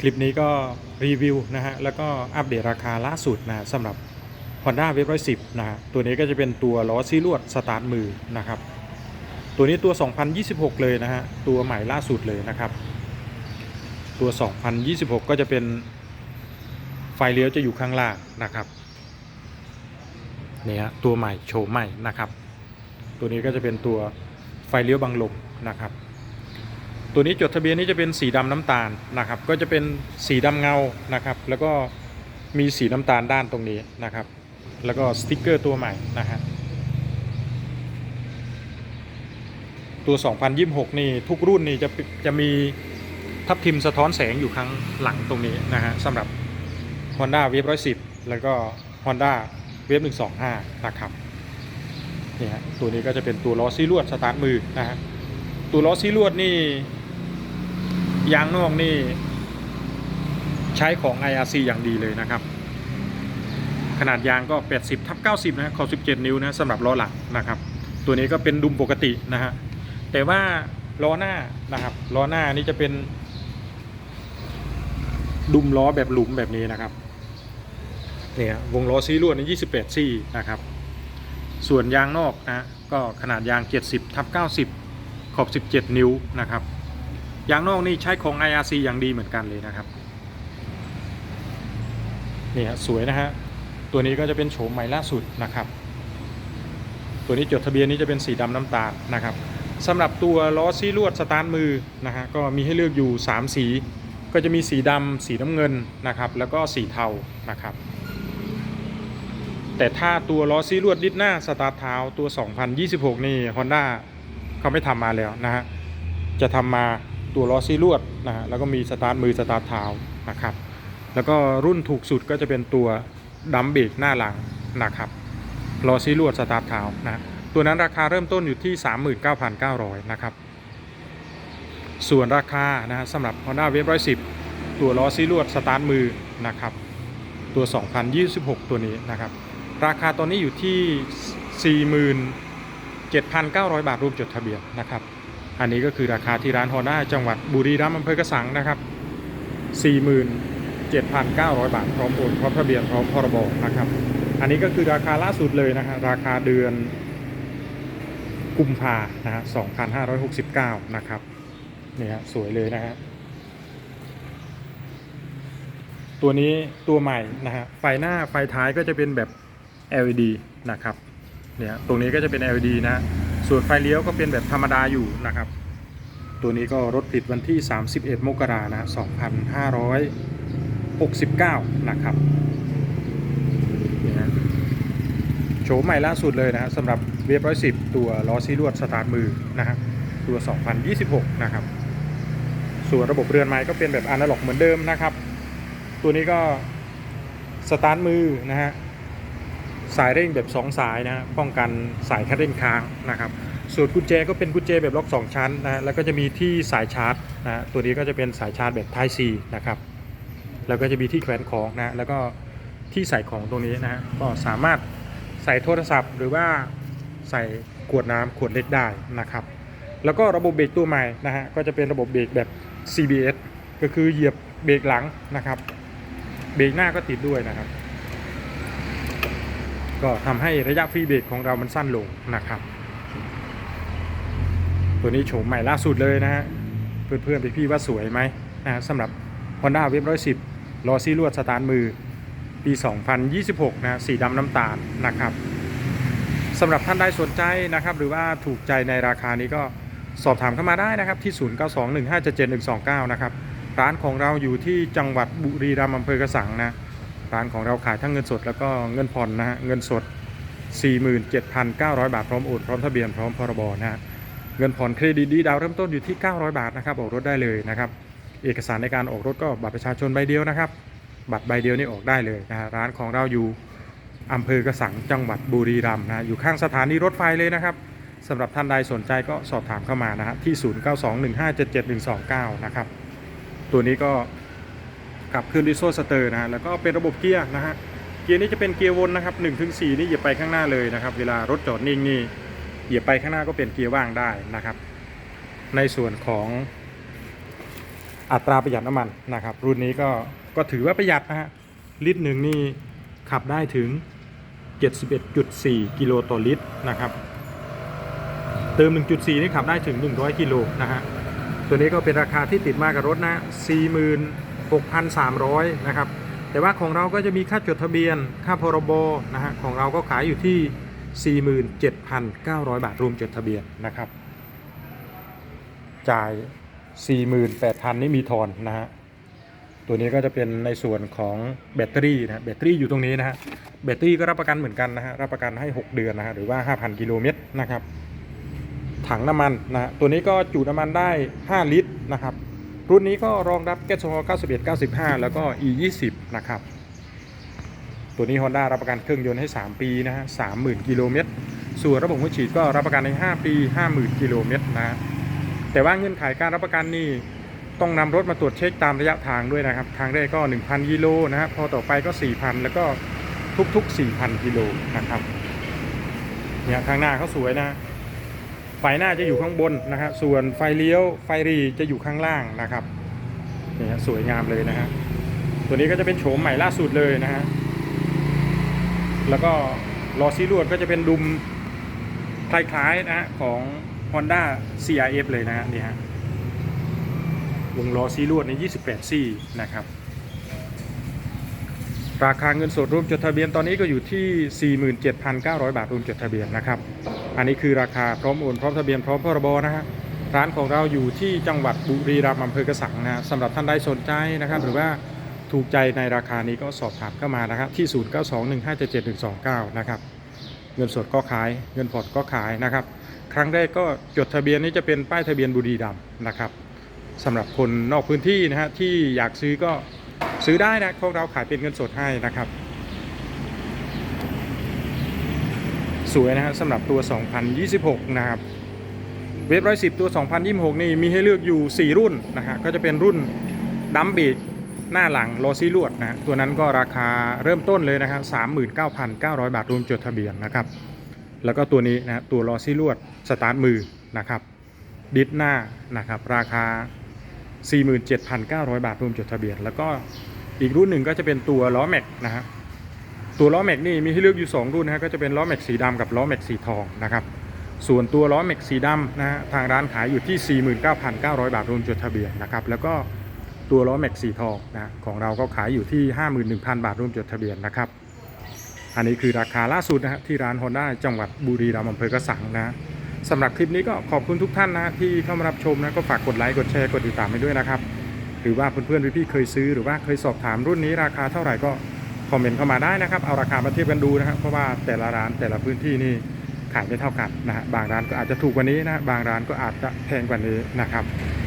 คลิปนี้ก็รีวิวนะฮะแล้วก็อัปเดตราคาล่าสุดนะสำหรับ Honda w a v e 110 นะฮะตัวนี้ก็จะเป็นตัวล้อซีลวดสตาร์ทมือนะครับ ตัวนี้ตัว 2026 เลยนะฮะตัวใหม่ล่าสุดเลยนะครับ ตัว 2026 ก็จะเป็นไฟเลี้ยวจะอยู่ข้างล่างนะครับเนี่ยฮะตัวใหม่โฉมใหม่นะครับ ตัวนี้ก็จะเป็นตัวไฟเลี้ยวบังลมนะครับ ตัวนี้จดทะเบียนนี้จะเป็นสีดำน้ำตาลนะครับ ก็จะเป็นสีดำเงานะครับ แล้วก็มีสีน้ำตาลด้านตรงนี้นะครับ แล้วก็สติกเกอร์ตัวใหม่นะฮะตัว 2026 นี่ทุกรุ่นนี่จะจะมีทับทิมสะท้อนแสงอยู่ข้างหลังตรงนี้นะฮะสำหรับ Honda w a v e 110 แล้วก็ Honda w a v e 125 นะครับนี่ฮะตัวนี้ก็จะเป็นตัวล้อซีลวดสตาร์ทมือนะฮะตัวล้อซีลวดนี่ ยางนอกนี่ ใช้ของ IRC อย่างดีเลยนะครับ ขนาดยางก็ 80ทับ90 นะขอบ17 นิ้วนะสำหรับล้อหลังนะครับ ตัวนี้ก็เป็นดุมปกตินะฮะแต่ว่าล้อหน้านะครับล้อหน้านี่จะเป็น ดุมล้อแบบหลุมแบบนี้นะครับเนี่ยวงล้อซีลวดในี่28ซี่นะครับ ส่วนยางนอกนะก็ขนาดยาง 70ทับ90 ขอบ 17 นิ้วนะครับ ยางนอกนี่ใช้ของ IRC อย่างดีเหมือนกันเลยนะครับนี่ฮะสวยนะฮะตัวนี้ก็จะเป็นโฉมใหม่ล่าสุดนะครับ ตัวนี้จดทะเบียนนี้จะเป็นสีดำน้ำตาลนะครับสำหรับตัวล้อซีลวดสตาร์ทมือนะฮะก็มีให้เลือกอยู่ 3 สี ก็จะมีสีดำสีน้ำเงินนะครับ แล้วก็สีเทานะครับ แต่ถ้าตัวล้อซีลวดดิดหน้าสตาร์ทเท้าตัว 2026 นี่ Honda เขาไม่ทำมาแล้วนะฮะจะทำมา ตัวล้อซีลวดนะฮะแล้วก็มีสตาร์ทมือสตาร์ทเท้านะครับ แล้วก็รุ่นถูกสุดก็จะเป็นตัวดัมเบรกหน้าหลังนะครับล้อซีลวดสตาร์ทเท้านะตัวนั้นราคาเริ่มต้นอยู่ที่ 39,900นะครับส่วนราคานะฮะสำหรับ Honda w a v e 110 ตัวล้อซีลวดสตาร์ทมือนะครับ ตัว 2026 ตัวนี้นะครับ ราคาตอนนี้อยู่ที่ 47,900 บาทรวมจดทะเบียนนะครับ อันนี้ก็คือราคาที่ร้าน Honda จังหวัดบุรีรัมย์อำเภอกระสังนะครับ 47,900 บาท พร้อมโอนพร้อมทะเบียนพร้อมพรบนะครับ อันนี้ก็คือราคาล่าสุดเลยนะฮะราคาเดือนกุมภานะฮะ2569 นะครับเนี่ยฮะสวยเลยนะฮะตัวนี้ตัวใหม่นะฮะไฟหน้าไฟท้ายก็จะเป็นแบบ LED นะครับเนี่ยตรงนี้ก็จะเป็น LED นะ ส่วนไฟเลี้ยวก็เป็นแบบธรรมดาอยู่นะครับ ตัวนี้ก็รถติดวันที่ 31 มกรานะ2569 นะครับโฉมใหม่ล่าสุดเลยนะฮะสำหรับเวฟร้อยสิบตัวล้อซีลวดสตาร์ทมือนะฮะตัว 2026 นะครับ ส่วนระบบเรือนไม้ก็เป็นแบบอนาล็อกเหมือนเดิมนะครับ ตัวนี้ก็สตาร์ทมือนะฮะ สายเร่งแบบ 2 สายนะป้องกันสายคัดเร่งค้างนะครับ ส่วนกุญแจก็เป็นกุญแจแบบล็อก 2 ชั้นนะฮะแล้วก็จะมีที่สายชาร์จนะตัวนี้ก็จะเป็นสายชาร์จแบบ Type C นะครับแล้วก็จะมีที่แขวนของนะฮะแล้วก็ที่ใส่ของตรงนี้นะฮะก็สามารถใส่โทรศัพท์ หรือว่าใส่ขวดน้ำขวดเล็กได้นะครับ แล้วก็ระบบเบรกตัวใหม่นะฮะก็จะเป็นระบบเบรกแบบ CBS ก็คือเหยียบเบรกหลังนะครับ เบรกหน้าก็ติดด้วยนะครับ ก็ทำให้ระยะฟรีเบรกของเรามันสั้นลงนะครับ ตัวนี้โฉมใหม่ล่าสุดเลยนะฮะเพื่อนๆพี่ๆว่าสวยไหมนะฮะสำหรับ Honda w a v 110ล้อซีลวดสตาร์ทมือปี 2026 นะสีดำน้ำตาลนะครับสำหรับท่านใดสนใจนะครับ หรือว่าถูกใจในราคานี้ก็สอบถามเข้ามาได้นะครับ ที่ 0921577129 นะครับ ร้านของเราอยู่ที่จังหวัดบุรีรัมย์อำเภอกระสังนะ ร้านของเราขายทั้งเงินสดแล้วก็เงินผ่อนนะฮะเงินสด 47,900 บาทพร้อมโอนพร้อมทะเบียนพร้อมพรบนะฮะเงินผ่อนเครดิตดีดาวเริ่มต้นอยู่ที่ 900 บาทนะครับออกรถได้เลยนะครับเอกสารในการออกรถก็บัตรประชาชนใบเดียวนะครับบัตรใบเดียวนี่ออกได้เลยนะฮะร้านของเราอยู่อำเภอกระสังจังหวัดบุรีรัมย์นะฮะอยู่ข้างสถานีรถไฟเลยนะครับสำหรับท่านใดสนใจก็สอบถามเข้ามานะฮะที่ 0921577129 นะครับตัวนี้ก็ ขับเคลื่อนด้วยโซ่สเตอร์นะฮะแล้วก็เป็นระบบเกียร์นะฮะเกียร์นี้จะเป็นเกียร์วนนะครับ1ถึง4นี่เหยียบไปข้างหน้าเลยนะครับ เวลารถจอดนิ่งนี่เหยียบไปข้างหน้าก็เป็นเกียร์ว่างได้นะครับ ในส่วนของอัตราประหยัดน้ำมันนะครับ รุ่นนี้ก็ก็ถือว่าประหยัดนะฮะลิตรหนึ่งนี่ขับได้ถึง 71.4 กิโลต่อลิตรนะครับ เติม 1.4 นี่ขับได้ถึง 100 กิโลนะฮะตัวนี้ก็เป็นราคาที่ติดมากับรถนะ 6,300นะครับ แต่ว่าของเราก็จะมีค่าจดทะเบียน ค่าพรบนะฮะ ของเราก็ขายอยู่ที่ 47,900 บาทรวมจดทะเบียนนะครับ จ่าย 48,000 นี่มีทอนนะฮะ ตัวนี้ก็จะเป็นในส่วนของแบตเตอรี่นะฮะแบตเตอรี่อยู่ตรงนี้นะฮะ แบตเตอรี่ก็รับประกันเหมือนกันนะฮะ รับประกันให้ 6 เดือนนะฮะ หรือว่า 5,000 กิโลเมตรนะครับ ถังน้ำมันนะฮะ ตัวนี้ก็จุน้ำมันได้ 5 ลิตรนะครับ รุ่นนี้ก็รองรับแก๊สโซฮอล91 95 แล้วก็ E 20นะครับ ตัวนี้ Honda รับประกันเครื่องยนต์ให้ 3 ปีนะฮะ30,000 กิโลเมตร ส่วนระบบหัวฉีดก็รับประกันใน 5 ปี 50,000 กิโลเมตรนะฮะแต่ว่าเงื่อนไขการรับประกันนี่ต้องนำรถมาตรวจเช็คตามระยะทางด้วยนะครับ ทางแรกก็ 1,000 กิโลนะฮะพอต่อไปก็ 4,000 แล้วก็ทุกๆ 4,000 กิโลนะครับเนี่ยข้างหน้าเขาสวยนะ ไฟหน้าจะอยู่ข้างบนนะฮะส่วนไฟเลี้ยวไฟรีจะอยู่ข้างล่างนะครับเนี่ยฮะสวยงามเลยนะฮะตัวนี้ก็จะเป็นโฉมใหม่ล่าสุดเลยนะฮะแล้วก็ล้อซีลวดก็จะเป็นดุมคล้ายๆนะฮะของ Honda CRF เลยนะฮะนี่ฮะวงล้อซีลวดใน 28ซี่นะครับ ราคาเงินสดรวมจดทะเบียนตอนนี้ก็อยู่ที่ 47,900 บาทรวมจดทะเบียนนะครับ อันนี้คือราคาพร้อมโอนพร้อมทะเบียนพร้อมพรบนะฮะร้านของเราอยู่ที่จังหวัดบุรีรัมย์อำเภอกระสังนะฮะสำหรับท่านใดสนใจนะครับ หรือว่าถูกใจในราคานี้ก็สอบถามเข้ามานะครับที่ 0921577129 นะครับ เงินสดก็ขาย เงินผ่อนก็ขายนะครับ ครั้งแรกก็จดทะเบียนนี้จะเป็นป้ายทะเบียนบุรีรัมย์นะครับสำหรับคนนอกพื้นที่นะฮะที่อยากซื้อก็ ซื้อได้นะพวกเราขายเป็นเงินสดให้นะครับ สวยนะฮะสำหรับตัว 2026 นะครับ เวฟร้อยสิบตัว 2026 นี่มีให้เลือกอยู่ 4 รุ่นนะฮะก็จะเป็นรุ่นดัมบรกหน้าหลังโลซี่ลวดนะตัวนั้นก็ราคาเริ่มต้นเลยนะครับ39,900 บาทรวมจดทะเบียนนะครับ แล้วก็ตัวนี้นะตัวลอซี่ลวดสตาร์ทมือนะครับ ดิสหน้านะครับ ราคา 47,900 บาทรวมจดทะเบียน แล้วก็ อีกรุ่นหนึ่งก็จะเป็นตัวล้อแม็กนะฮะตัวล้อแม็กนี่มีให้เลือกอยู่ 2 รุ่นนะฮะก็จะเป็นล้อแม็กสีดำกับล้อแม็กสีทองนะครับส่วนตัวล้อแม็กสีดำนะฮะทางร้านขายอยู่ที่ 49,900 บาทรวมจดทะเบียนนะครับแล้วก็ตัวล้อแม็กสีทองนะของเราก็ขายอยู่ที่ 51,000 บาทรวมจดทะเบียนนะครับอันนี้คือราคาล่าสุดนะฮะที่ร้าน Honda จังหวัดบุรีรัมย์อำเภอกระสังนะสำหรับคลิปนี้ก็ขอบคุณทุกท่านนะที่เข้ามารับชมนะก็ฝากกดไลค์กดแชร์กดติดตามให้ด้วยนะครับ หรือว่าเพื่อนๆพี่ๆเคยซื้อหรือว่าเคยสอบถามรุ่นนี้ราคาเท่าไหร่ก็คอมเมนต์เข้ามาได้นะครับ เอาราคามาเทียบกันดูนะครับ เพราะว่าแต่ละร้านแต่ละพื้นที่นี่ขายไม่เท่ากันนะฮะบางร้านก็อาจจะถูกกว่านี้นะบางร้านก็อาจจะแพงกว่านี้นะครับ